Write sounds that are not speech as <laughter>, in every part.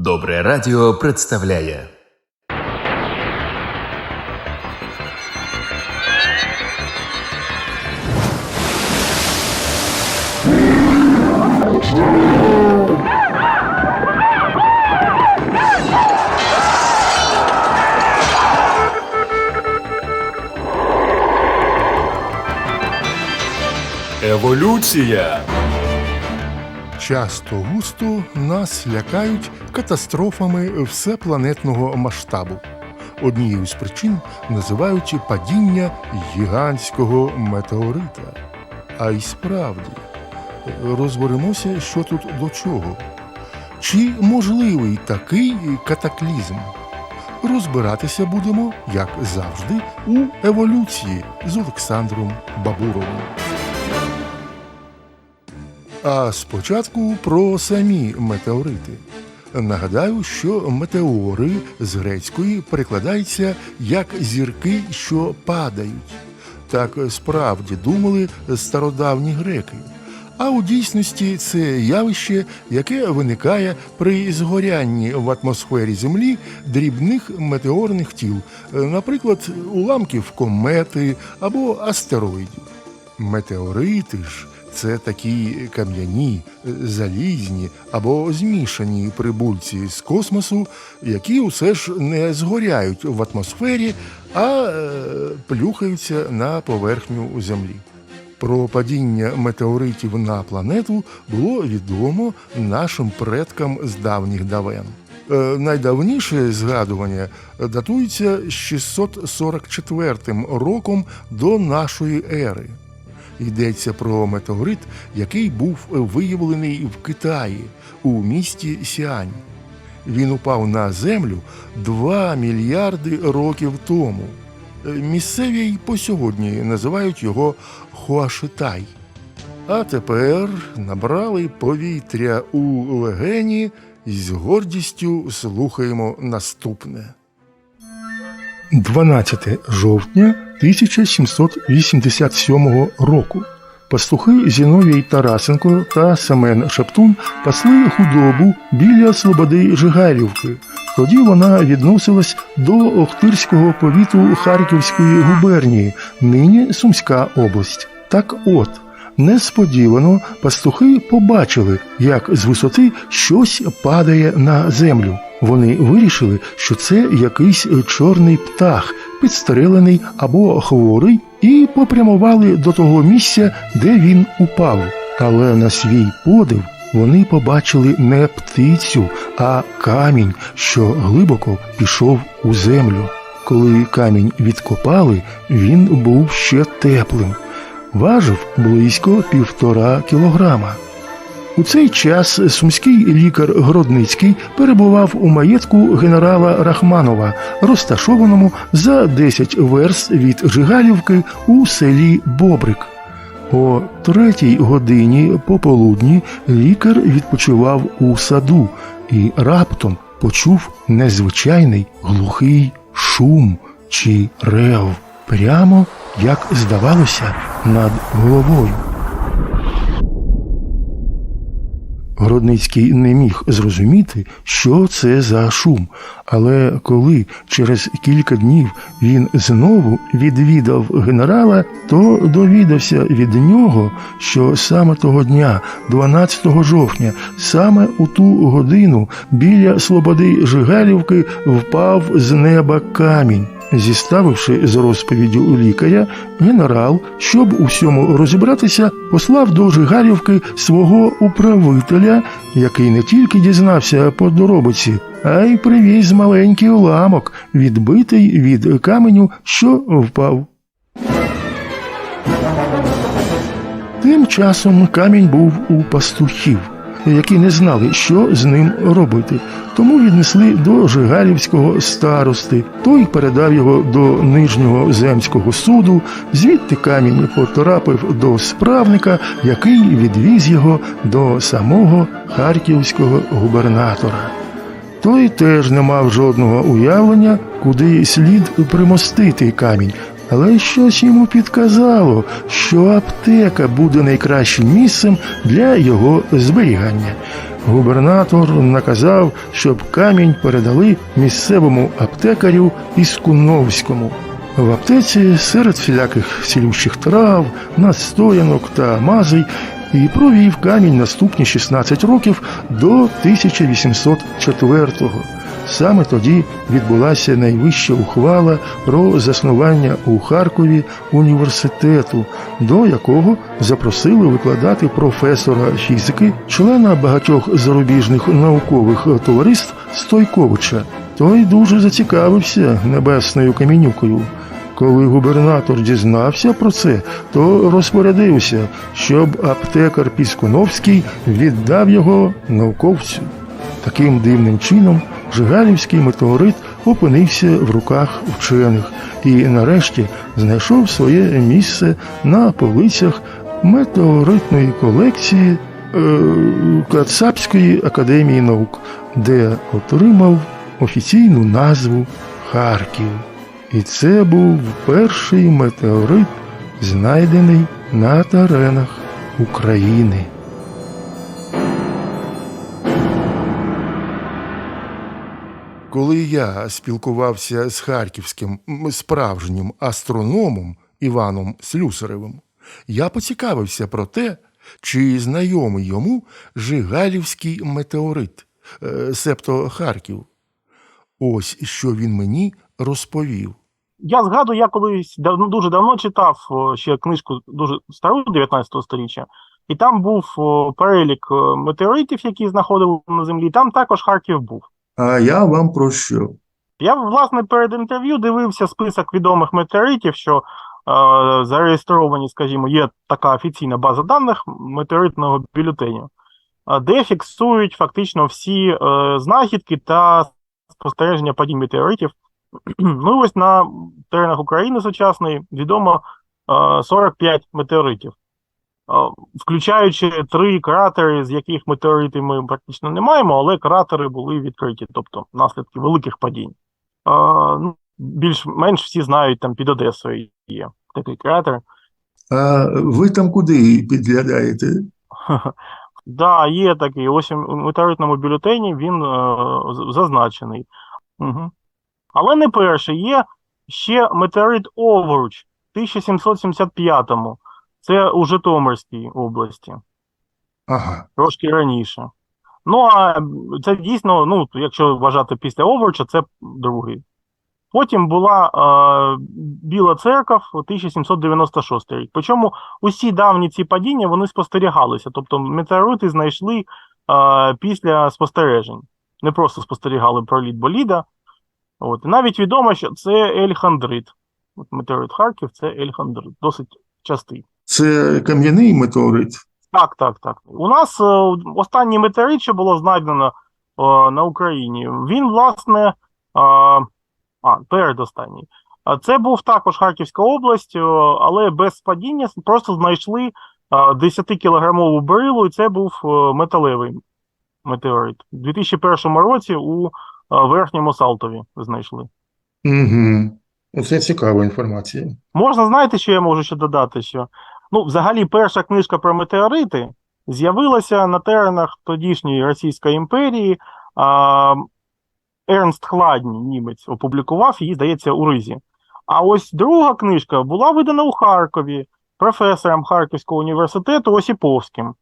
Добре радіо представляє. Еволюція. Часто густо нас лякають катастрофами всепланетного масштабу. Однією з причин називають падіння гігантського метеорита. А й справді, розберемося, що тут до чого. Чи можливий такий катаклізм? Розбиратися будемо, як завжди, у еволюції з Олександром Бабуровим. А спочатку про самі метеорити. Нагадаю, що метеори з грецької перекладаються як зірки, що падають. Так справді думали стародавні греки. А у дійсності це явище, яке виникає при згорянні в атмосфері Землі дрібних метеорних тіл, наприклад, уламків комети або астероїдів. Метеорити ж це такі кам'яні, залізні або змішані прибульці з космосу, які усе ж не згоряють в атмосфері, а е, плюхаються на поверхню Землі. Про падіння метеоритів на планету було відомо нашим предкам з давніх давен. Е, Найдавніше згадування датується 644 роком до нашої ери. Йдеться про метеорит, який був виявлений в Китаї у місті Сіань. Він упав на землю 2 мільярди років тому. Е, Місцеві й по сьогодні називають його Хуашитай. А тепер набрали повітря у легені і з гордістю слухаємо наступне. 12 жовтня 1787 року. Пастухи Зіновій Тарасенко та Семен Шептун пасли худобу біля Слободи Жигалівки. Тоді вона відносилась до Охтирського повіту Харківської губернії, нині Сумська область. Так от, несподівано пастухи побачили, як з висоти щось падає на землю. Вони вирішили, що це якийсь чорний птах, підстрелений або хворий, і попрямували до того місця, де він упав. Але на свій подив вони побачили не птицю, а камінь, що глибоко пішов у землю. Коли камінь відкопали, він був ще теплим. Важив близько півтора кілограма. У цей час сумський лікар Гродницький перебував у маєтку генерала Рахманова, розташованому за 10 верст від Жигалівки у селі Бобрик. О третій годині пополудні лікар відпочивав у саду і раптом почув незвичайний глухий шум чи рев, прямо, як здавалося, над головою. Гродницький не міг зрозуміти, що це за шум, але коли через кілька днів він знову відвідав генерала, то довідався від нього, що саме того дня, 12 жовтня, саме у ту годину біля Слободи Жигалівки впав з неба камінь. Зіставивши з розповіддю лікаря, генерал, щоб у всьому розібратися, послав до Жигалівки свого управителя, який не тільки дізнався подробиці, а й привіз маленький уламок, відбитий від каменю, що впав. Тим часом камінь був у пастухів, які не знали, що з ним робити. Тому віднесли до Жигалівського старости. Той передав його до нижнього земського суду. Звідти камінь потрапив до справника, який відвіз його до самого харківського губернатора. Той теж не мав жодного уявлення, куди слід примостити камінь, але щось йому підказало, що аптека буде найкращим місцем для його зберігання. губернатор наказав, щоб камінь передали місцевому аптекарю Іскуновському. В аптеці серед всіляких цілющих трав, настоянок та мазей і провів камінь наступні 16 років до 1804-го. Саме тоді відбулася найвища ухвала про заснування у Харкові університету, до якого запросили викладати професора фізики, члена багатьох зарубіжних наукових товариств Стойковича. Той дуже зацікавився небесною камінюкою. Коли губернатор дізнався про це, то розпорядився, щоб аптекар Піскуновський віддав його науковцю. Таким дивним чином Жигалівський метеорит опинився в руках вчених і нарешті знайшов своє місце на полицях метеоритної колекції е, Кацапської академії наук, де отримав офіційну назву Харків. І це був перший метеорит, знайдений на теренах України. Коли я спілкувався з харківським справжнім астрономом Іваном Слюсаревим, я поцікавився про те, чи знайомий йому Жигалівський метеорит, е, себто Харків. Ось що він мені розповів. Я згадую, я колись давно дуже давно читав ще книжку дуже стару 19 століття, і там був перелік метеоритів, які знаходили на землі. Там також Харків був. А я вам про що? Я власне перед інтерв'ю дивився список відомих метеоритів, що е, зареєстровані, скажімо, є така офіційна база даних метеоритного бюлетеню, де фіксують фактично всі е, знахідки та спостереження падінь метеоритів. <clears throat> Ну ось на теренах України сучасної відомо е, 45 метеоритів, включаючи три кратери, з яких метеорити ми практично не маємо, але кратери були відкриті, тобто наслідки великих падінь. Е, ну, Більш-менш всі знають, там під Одесою є такий кратер. А ви там куди підглядаєте? <laughs> Да, є такий. Ось у метеоритному бюлетені він е, зазначений. Угу. Але не перший. Є ще метеорит Овруч в 1775-му. Це у Житомирській області, Ага. трошки раніше. Ну, а це дійсно, ну, якщо вважати після Овруча, це другий. Потім була е, Біла церква 1796 рік. Причому усі давні ці падіння вони спостерігалися. Тобто метеорити знайшли е, після спостережень. Не просто спостерігали проліт боліда. От. Навіть відомо, що це Ельхандрит. От метеорит Харків це Ельхандрит, досить частий. Це кам'яний метеорит. Так, так, так. У нас е, останній метеорит, що було знайдено е, на Україні, він, власне, е, а, передостанній. Це був також Харківська область, е, але без падіння просто знайшли е, 10-кілограмову брилу, і це був металевий метеорит. У 2001 році у Верхньому Салтові знайшли. Угу. Це цікава інформація. Можна, знаєте, що я можу ще додати? Що ну, взагалі, перша книжка про метеорити з'явилася на теренах тодішньої Російської імперії. А, Ернст Хладній, німець, опублікував її, здається, у Ризі. А ось друга книжка була видана у Харкові професором Харківського університету Осіповським.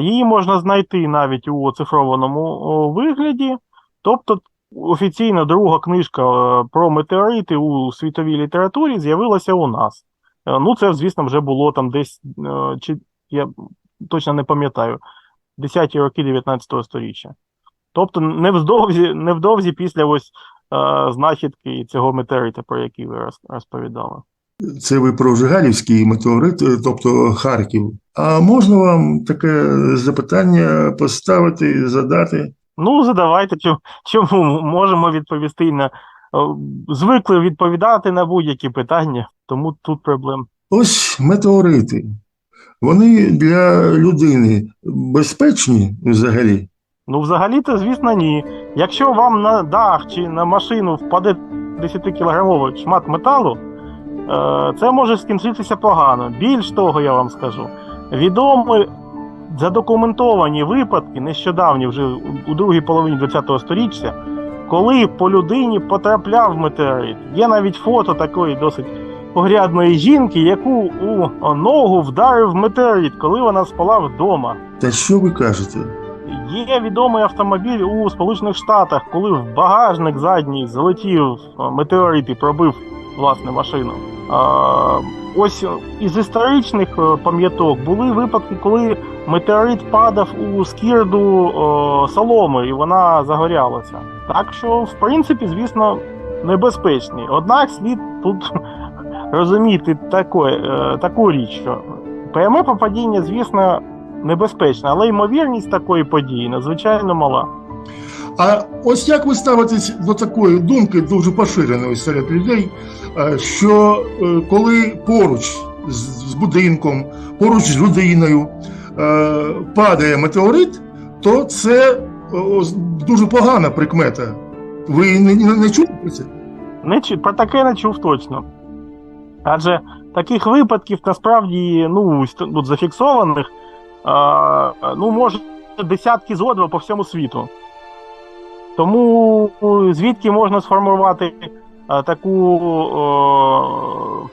Її можна знайти навіть у оцифрованому вигляді. Тобто офіційна друга книжка е, про метеорити у світовій літературі з'явилася у нас. Е, Ну, це, звісно, вже було там десь, е, чи я точно не пам'ятаю, 10-ті роки 19 століття. Тобто, невдовзі, невдовзі після ось е, знахідки цього метеорита, про який ви роз- розповідали. Це ви про Жигалівський метеорит, е, тобто Харків. А можна вам таке запитання поставити, задати? Ну, задавайте, чому, чому можемо відповісти на. Е, Звикли відповідати на будь-які питання, тому тут проблем. Ось метеорити. Вони для людини безпечні взагалі? Ну, взагалі-то, звісно, ні. Якщо вам на дах чи на машину впаде 10-кілограмовий шмат металу, е, це може скінчитися погано. Більш того, я вам скажу, відомі задокументовані випадки, нещодавні, вже у- у другій половині ХХ століття, коли по людині потрапляв метеорит. Є навіть фото такої досить погрядної жінки, яку у ногу вдарив метеорит, коли вона спала вдома. Та що ви кажете? Є відомий автомобіль у Сполучених Штатах, коли в багажник задній залетів метеорит і пробив власне машину. Ось із історичних е, пам'яток були випадки, коли метеорит падав у скірду е, соломи, і вона загорялася. Так що, в принципі, звісно, небезпечний. Однак слід тут <laughs> розуміти таке, е, таку річ, що пряме попадіння, звісно, небезпечне, але ймовірність такої події надзвичайно мала. А ось як ви ставитесь до такої думки, дуже поширеної серед людей, е, що е, коли поруч з, будинком, поруч з людиною е, падає метеорит, то це дуже погана прикмета. Ви не, не, не чули про це? Не чу- про таке не чув точно. Адже таких випадків насправді ну, тут зафіксованих ну, може десятки зо по всьому світу. Тому ну, звідки можна сформувати а, таку. О,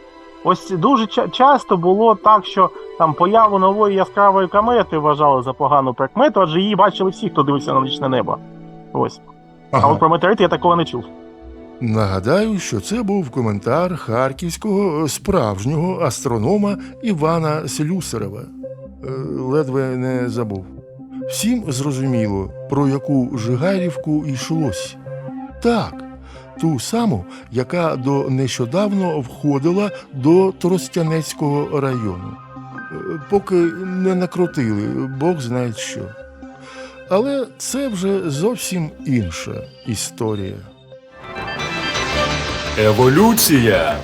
ось дуже ча- часто було так, що там появу нової яскравої комети вважали за погану прикмету, адже її бачили всі, хто дивився на нічне небо. Ось. А от про метеорит я такого не чув. Нагадаю, що це був коментар харківського справжнього астронома Івана Слюсарева. Е, Ледве не забув. Всім зрозуміло, про яку Жигарівку йшлось. Так, ту саму, яка до нещодавно входила до Тростянецького району. Е, Поки не накрутили, Бог знає що. Але це вже зовсім інша історія. Еволюція.